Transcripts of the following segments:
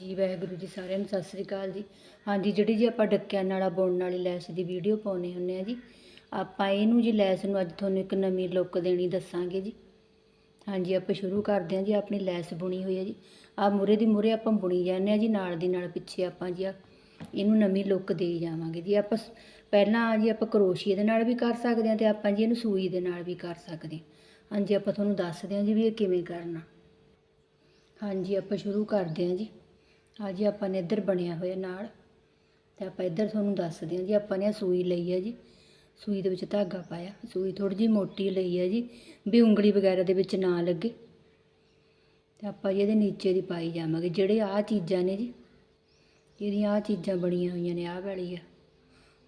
ਜੀ, ਵਾਹਿਗੁਰੂ ਜੀ ਸਾਰਿਆਂ ਨੂੰ ਸਤਿ ਸ੍ਰੀ ਅਕਾਲ ਜੀ। ਹਾਂਜੀ, ਜਿਹੜੀ ਜੀ ਆਪਾਂ ਡੱਕਿਆਂ ਨਾਲ ਬੁਣਨ ਵਾਲੀ ਲੈਸ ਦੀ ਵੀਡੀਓ ਪਾਉਨੇ ਹੁੰਨੇ ਆ ਜੀ, ਆਪਾਂ ਇਹਨੂੰ ਜੀ ਲੈਸ ਨੂੰ ਅੱਜ ਤੁਹਾਨੂੰ ਇੱਕ ਨਵੀਂ ਲੁੱਕ ਦੇਣੀ ਦੱਸਾਂਗੇ ਜੀ। ਹਾਂਜੀ, ਆਪਾਂ ਸ਼ੁਰੂ ਕਰਦੇ ਹਾਂ ਜੀ, ਆਪਣੀ ਲੈਸ ਬੁਣੀ ਹੋਈ ਹੈ ਜੀ। ਆ ਮੂਰੇ ਦੀ ਮੂਰੇ ਆਪਾਂ ਬੁਣੀ ਜਾਂਦੇ ਆ ਜੀ, ਨਾਲ ਦੀ ਨਾਲ ਪਿੱਛੇ ਆਪਾਂ ਜੀ ਆ ਇਹਨੂੰ ਨਵੀਂ ਲੁੱਕ ਦੇਈ ਜਾਵਾਂਗੇ ਜੀ। ਆਪਾਂ ਪਹਿਲਾਂ ਜੀ ਆਪਾਂ ਕਰੋਸ਼ੀਏ ਦੇ ਨਾਲ ਵੀ ਕਰ ਸਕਦੇ ਹਾਂ ਤੇ ਆਪਾਂ ਜੀ ਇਹਨੂੰ ਸੂਈ ਦੇ ਨਾਲ ਵੀ ਕਰ ਸਕਦੇ ਹਾਂ। ਹਾਂਜੀ, ਆਪਾਂ ਤੁਹਾਨੂੰ ਦੱਸਦੇ ਹਾਂ ਜੀ ਵੀ ਇਹ ਕਿਵੇਂ ਕਰਨਾ। ਹਾਂਜੀ, ਆਪਾਂ ਸ਼ੁਰੂ ਕਰਦੇ ਹਾਂ ਜੀ। ਆ ਜੀ ਆਪਾਂ ਨੇ ਇੱਧਰ ਬਣਿਆ ਹੋਇਆ ਨਾਲ। ਤੇ ਆਪਾਂ ਇੱਧਰ ਤੁਹਾਨੂੰ ਦੱਸਦੇ ਹਾਂ ਜੀ ਆਪਾਂ ਨੇ ਸੂਈ ਲਈ ਹੈ ਜੀ। ਸੂਈ ਦੇ ਵਿੱਚ ਧਾਗਾ ਪਾਇਆ ਸੂਈ ਥੋੜੀ ਜਿਹੀ ਮੋਟੀ ਲਈ ਹੈ ਜੀ ਵੀ ਉਂਗਲੀ ਵਗੈਰਾ ਦੇ ਵਿੱਚ ਨਾ ਲੱਗੇ। ਤੇ ਆਪਾਂ ਜੀ ਇਹਦੇ ਨੀਚੇ ਦੀ ਪਾਈ ਜਾਵਾਂਗੇ। ਜਿਹੜੇ ਆਹ ਚੀਜ਼ਾਂ ਨੇ ਜੀ ਇਹਦੀਆਂ ਆਹ ਚੀਜ਼ਾਂ ਬਣੀਆਂ ਹੋਈਆਂ ਨੇ ਆਹ ਵਾਲੀ ਆ।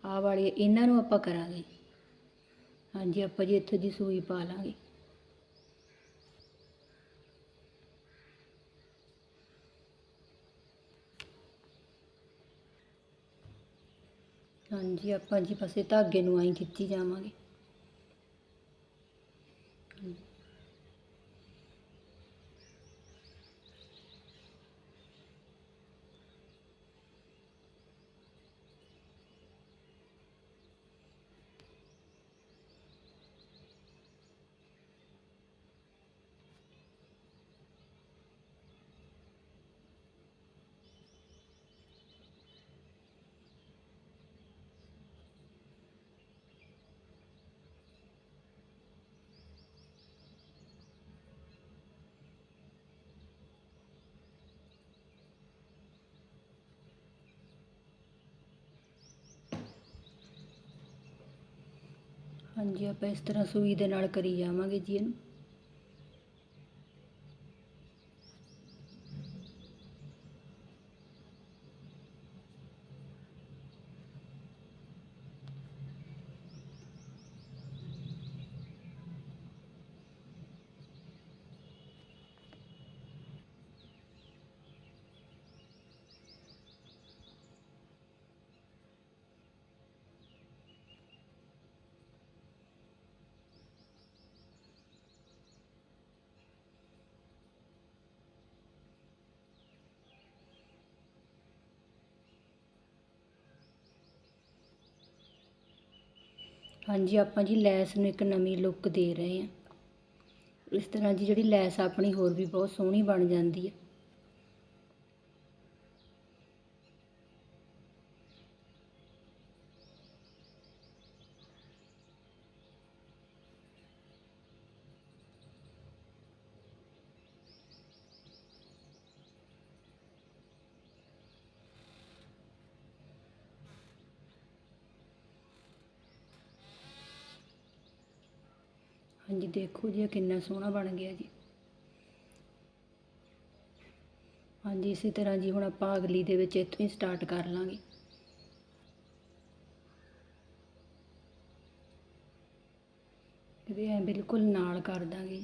ਆਹ ਵਾਲੀ ਆ, ਇਹਨਾਂ ਨੂੰ ਆਪਾਂ ਕਰਾਂਗੇ। ਹਾਂਜੀ ਆਪਾਂ ਜੀ ਇੱਥੇ ਦੀ ਸੂਈ ਪਾ ਲਾਂਗੇ। ਹਾਂਜੀ ਆਪਾਂ ਜੀ ਬਸ ਇਹ ਧਾਗੇ ਨੂੰ ਆਈ ਖਿੱਚੀ ਜਾਵਾਂਗੇ। ਹਾਂਜੀ ਆਪਾਂ ਇਸ ਤਰ੍ਹਾਂ ਸੂਈ ਦੇ ਨਾਲ ਕਰੀ ਜਾਵਾਂਗੇ ਜੀ ਇਹਨੂੰ। ਹਾਂਜੀ, ਆਪਾਂ ਜੀ ਲੈਸ ਨੂੰ ਇੱਕ ਨਵੀਂ ਲੁੱਕ ਦੇ ਰਹੇ ਹਾਂ। ਇਸ ਤਰ੍ਹਾਂ ਜੀ ਜਿਹੜੀ ਲੈਸ ਆਪਣੀ ਹੋਰ ਵੀ ਬਹੁਤ ਸੋਹਣੀ ਬਣ ਜਾਂਦੀ ਹੈ। ਹਾਂਜੀ, ਦੇਖੋ ਜੀ, ਇਹ ਕਿੰਨਾ ਸੋਹਣਾ ਬਣ ਗਿਆ ਜੀ। ਹਾਂਜੀ, ਇਸੇ ਤਰ੍ਹਾਂ ਜੀ, ਹੁਣ ਆਪਾਂ ਅਗਲੀ ਦੇ ਵਿੱਚ ਇੱਥੋਂ ਹੀ ਸਟਾਰਟ ਕਰ ਲਾਂਗੇ। ਇਹਦੇ ਐ ਬਿਲਕੁਲ ਨਾਲ ਕਰ ਦਾਂਗੇ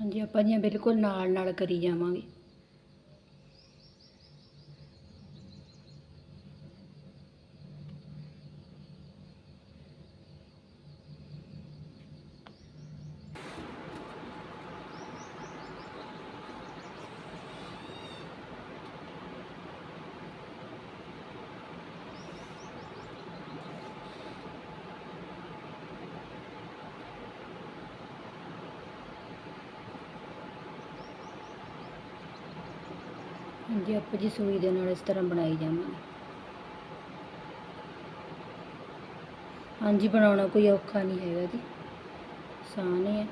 ਹਾਂਜੀ ਆਪਾਂ ਜੀ ਬਿਲਕੁਲ ਨਾਲ ਨਾਲ ਕਰੀ ਜਾਵਾਂਗੇ। ਹਾਂਜੀ, ਆਪਾਂ ਜੀ ਸੂਈ ਦੇ ਨਾਲ ਇਸ ਤਰ੍ਹਾਂ ਬਣਾਈ ਜਾਵਾਂਗੇ। ਹਾਂਜੀ, ਬਣਾਉਣਾ ਕੋਈ ਔਖਾ ਨਹੀਂ ਹੈਗਾ ਜੀ। ਆਸਾਨ ਹੀ।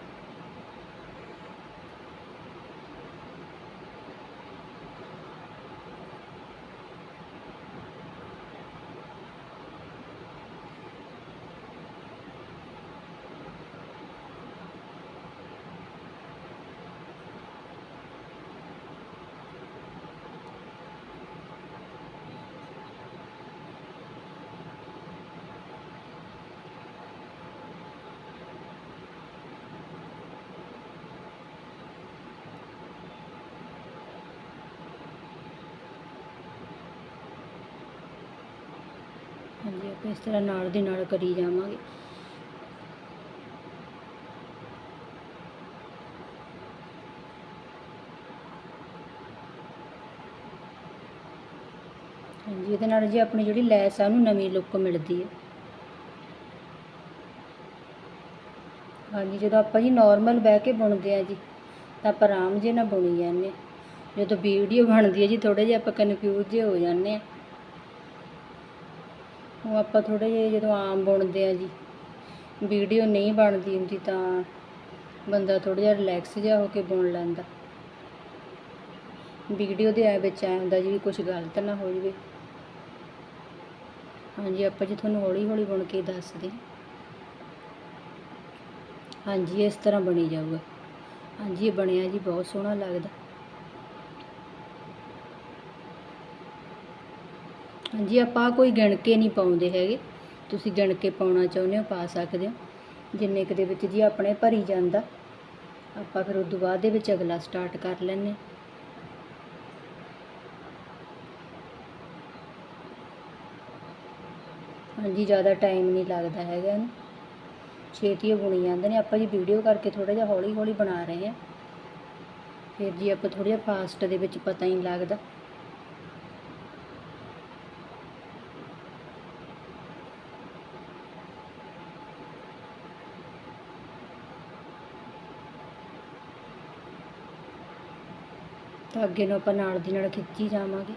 ਹਾਂਜੀ, ਆਪਾਂ ਇਸ ਤਰ੍ਹਾਂ ਨਾਲ ਦੀ ਨਾਲ ਕਰੀ ਜਾਵਾਂਗੇ। ਹਾਂਜੀ, ਇਹਦੇ ਨਾਲ ਜੀ ਆਪਣੀ ਜਿਹੜੀ ਲੈਸ ਆ, ਉਹਨੂੰ ਨਵੀਂ ਲੁੱਕ ਮਿਲਦੀ ਹੈ ਹਾਂਜੀ, ਜਦੋਂ ਆਪਾਂ ਜੀ ਨਾਰਮਲ ਬਹਿ ਕੇ ਬੁਣਦੇ ਆ ਜੀ, ਤਾਂ ਆਪਾਂ ਆਰਾਮ ਜੇ ਨਾਲ ਬੁਣੀ ਜਾਂਦੇ ਹਾਂ ਜਦੋਂ ਵੀਡੀਓ ਬਣਦੀ ਹੈ ਜੀ ਥੋੜੇ ਜਿਹਾ ਆਪਾਂ ਕਨਫਿਊਜ਼ ਜੇ ਹੋ ਜਾਂਦੇ ਆ। ਉਹ ਆਪਾਂ ਥੋੜ੍ਹੇ ਜਿਹੇ ਜਦੋਂ ਆਮ ਬੁਣਦੇ ਆ ਜੀ, ਵੀਡੀਓ ਨਹੀਂ ਬਣਦੀ ਹੁੰਦੀ ਤਾਂ ਬੰਦਾ ਥੋੜ੍ਹਾ ਜਿਹਾ ਰਿਲੈਕਸ ਜਿਹਾ ਹੋ ਕੇ ਬੁਣ ਲੈਂਦਾ। ਵੀਡੀਓ ਦੇ ਐ ਵਿੱਚ ਐ ਹੁੰਦਾ ਜੀ ਵੀ ਕੁਝ ਗਲਤ ਨਾ ਹੋ ਜਾਵੇ। ਹਾਂਜੀ, ਆਪਾਂ ਜੀ ਤੁਹਾਨੂੰ ਹੌਲੀ ਹੌਲੀ ਬੁਣ ਕੇ ਦੱਸਦੇ। ਹਾਂਜੀ, ਇਸ ਤਰ੍ਹਾਂ ਬਣੀ ਜਾਊਗਾ। ਹਾਂਜੀ, ਇਹ ਬਣਿਆ ਜੀ, ਬਹੁਤ ਸੋਹਣਾ ਲੱਗਦਾ। ਹਾਂਜੀ, ਆਪਾਂ ਕੋਈ ਗਿਣ ਕੇ ਨਹੀਂ ਪਾਉਂਦੇ ਹੈਗੇ। ਤੁਸੀਂ ਗਿਣ ਕੇ ਪਾਉਣਾ ਚਾਹੁੰਦੇ ਹੋ, ਪਾ ਸਕਦੇ ਹੋ। ਜਿੰਨੇ ਕੁ ਦੇ ਵਿੱਚ ਜੀ ਆਪਣੇ ਭਰੀ ਜਾਂਦਾ, ਆਪਾਂ ਫਿਰ ਉਸ ਤੋਂ ਬਾਅਦ ਦੇ ਵਿੱਚ ਅਗਲਾ ਸਟਾਰਟ ਕਰ ਲੈਂਦੇ ਹਾਂ। ਹਾਂਜੀ, ਜ਼ਿਆਦਾ ਟਾਈਮ ਨਹੀਂ ਲੱਗਦਾ ਹੈਗਾ ਇਹਨੂੰ। ਛੇਤੀ ਬੁਣੀ ਜਾਂਦੇ ਨੇ। ਆਪਾਂ ਜੀ ਵੀਡੀਓ ਕਰਕੇ ਥੋੜਾ ਜਿਹਾ ਹੌਲੀ ਹੌਲੀ ਬਣਾ ਰਹੇ ਹਾਂ। ਫਿਰ ਜੀ ਆਪਾਂ ਥੋੜਾ ਜਿਹਾ ਫਾਸਟ ਦੇ ਵਿੱਚ ਪਤਾ ਹੀ ਨਹੀਂ ਲੱਗਦਾ। ਤਾਂ ਅੱਗੇ ਨੂੰ ਆਪਾਂ ਨਾਲ ਦੀ ਨਾਲ ਖਿੱਚੀ ਜਾਵਾਂਗੇ।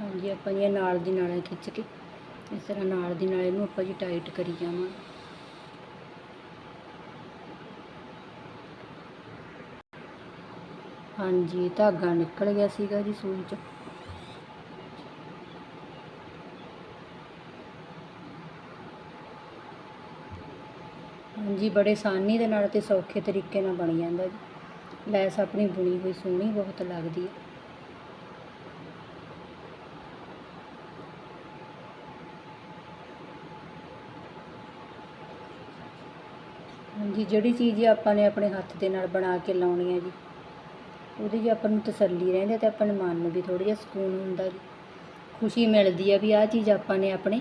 ਹਾਂਜੀ, ਆਪਾਂ ਇਹ ਨਾਲ ਦੀ ਨਾਲ ਖਿੱਚ ਕੇ ਇਸ ਤਰ੍ਹਾਂ ਨਾਲ ਦੀ ਨਾਲ ਇਹਨੂੰ ਆਪਾਂ ਜੀ ਟਾਈਟ ਕਰੀ ਜਾਵਾਂਗੇ ਹਾਂਜੀ, ਧਾਗਾ ਨਿਕਲ ਗਿਆ ਸੀਗਾ ਜੀ ਸੂਈ ਚੋਂ। ਹਾਂਜੀ, ਬੜੇ ਆਸਾਨੀ ਦੇ ਨਾਲ ਤੇ ਸੌਖੇ ਤਰੀਕੇ ਨਾਲ ਬਣ ਜਾਂਦਾ ਜੀ। ਲੈਸ ਆਪਣੀ ਬੁਣੀ ਹੋਈ ਸੋਹਣੀ ਬਹੁਤ ਲੱਗਦੀ ਹੈ। ਜੀ, ਜਿਹੜੀ ਚੀਜ਼ ਆਪਾਂ ਨੇ ਆਪਣੇ ਹੱਥ ਦੇ ਨਾਲ ਬਣਾ ਕੇ ਲਾਉਣੀ ਹੈ ਜੀ, ਉਹਦੇ ਜੀ ਆਪਾਂ ਨੂੰ ਤਸੱਲੀ ਰਹਿੰਦੀ ਹੈ ਤੇ ਆਪਣੇ ਮਨ ਨੂੰ ਵੀ ਥੋੜ੍ਹਾ ਜਿਹਾ ਸਕੂਨ ਹੁੰਦਾ ਜੀ। ਖੁਸ਼ੀ ਮਿਲਦੀ ਹੈ ਵੀ ਆਹ ਚੀਜ਼ ਆਪਾਂ ਨੇ ਆਪਣੇ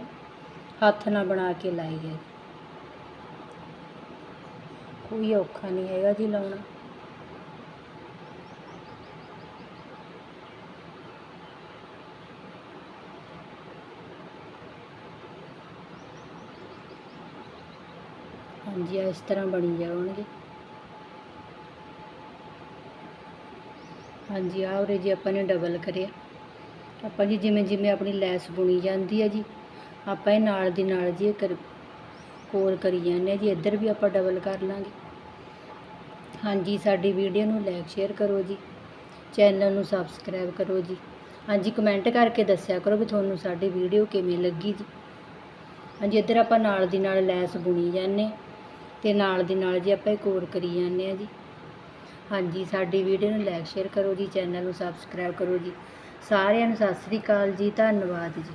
ਹੱਥ ਨਾਲ ਬਣਾ ਕੇ ਲਾਈ ਹੈ ਕੋਈ ਔਖਾ ਨਹੀਂ ਹੈਗਾ ਜੀ ਲਾਉਣਾ। ਹਾਂਜੀ ਆਹ ਇਸ ਤਰ੍ਹਾਂ ਬਣੀ ਜਾਣਗੇ। ਹਾਂਜੀ, ਆਹ ਉਰੇ ਜੀ ਆਪਾਂ ਨੇ ਡਬਲ ਕਰਿਆ। ਆਪਾਂ ਜੀ ਜਿਵੇਂ ਜਿਵੇਂ ਆਪਣੀ ਲੈਸ ਬੁਣੀ ਜਾਂਦੀ ਹੈ ਜੀ, ਆਪਾਂ ਇਹ ਨਾਲ ਦੀ ਨਾਲ ਜੀ ਕਰ, ਕੋਲ ਕਰੀ ਜਾਂਦੇ ਹਾਂ ਜੀ, ਇੱਧਰ ਵੀ ਆਪਾਂ ਡਬਲ ਕਰ ਲਾਂਗੇ। ਹਾਂਜੀ, ਸਾਡੀ ਵੀਡੀਓ ਨੂੰ ਲਾਈਕ ਸ਼ੇਅਰ ਕਰੋ ਜੀ। ਚੈਨਲ ਨੂੰ ਸਬਸਕ੍ਰਾਈਬ ਕਰੋ ਜੀ। ਹਾਂਜੀ ਕਮੈਂਟ ਕਰਕੇ ਦੱਸਿਆ ਕਰੋ ਵੀ ਤੁਹਾਨੂੰ ਸਾਡੀ ਵੀਡੀਓ ਕਿਵੇਂ ਲੱਗੀ ਜੀ। ਹਾਂਜੀ, ਇੱਧਰ ਆਪਾਂ ਨਾਲ ਦੀ ਨਾਲ ਲੈਸ ਬੁਣੀ ਜਾਂਦੇ ਤੇ ਨਾਲ ਦੀ ਨਾਲ ਜੀ ਆਪਾਂ ਇੱਕ ਕੋਰ ਕਰੀ ਜਾਂਦੇ ਆ ਜੀ। ਹਾਂਜੀ, ਸਾਡੀ ਵੀਡੀਓ ਨੂੰ ਲਾਈਕ ਸ਼ੇਅਰ ਕਰੋ ਜੀ ਚੈਨਲ ਨੂੰ ਸਬਸਕ੍ਰਾਈਬ ਕਰੋ ਜੀ। ਸਾਰਿਆਂ ਨੂੰ ਸਤਿ ਸ੍ਰੀ ਅਕਾਲ ਜੀ, ਧੰਨਵਾਦ ਜੀ।